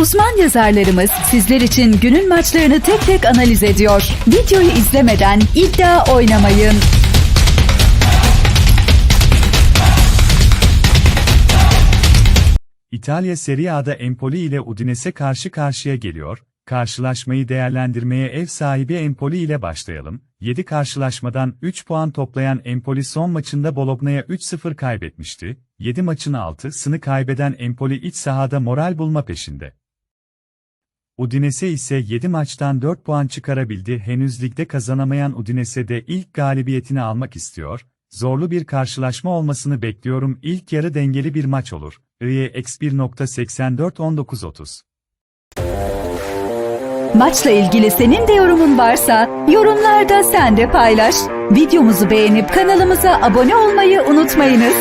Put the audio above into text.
Uzman yazarlarımız sizler için günün maçlarını tek tek analiz ediyor. Videoyu izlemeden iddia oynamayın. İtalya Serie A'da Empoli ile Udinese karşı karşıya geliyor. Karşılaşmayı değerlendirmeye ev sahibi Empoli ile başlayalım. 7 karşılaşmadan 3 puan toplayan Empoli son maçında Bologna'ya 3-0 kaybetmişti. 7 maçın 6'sını kaybeden Empoli iç sahada moral bulma peşinde. Udinese ise 7 maçtan 4 puan çıkarabildi. Henüz ligde kazanamayan Udinese de ilk galibiyetini almak istiyor. Zorlu bir karşılaşma olmasını bekliyorum. İlk yarı dengeli bir maç olur. IEX 1.84-19.30 Maçla ilgili senin de yorumun varsa yorumlarda sen de paylaş. Videomuzu beğenip kanalımıza abone olmayı unutmayınız.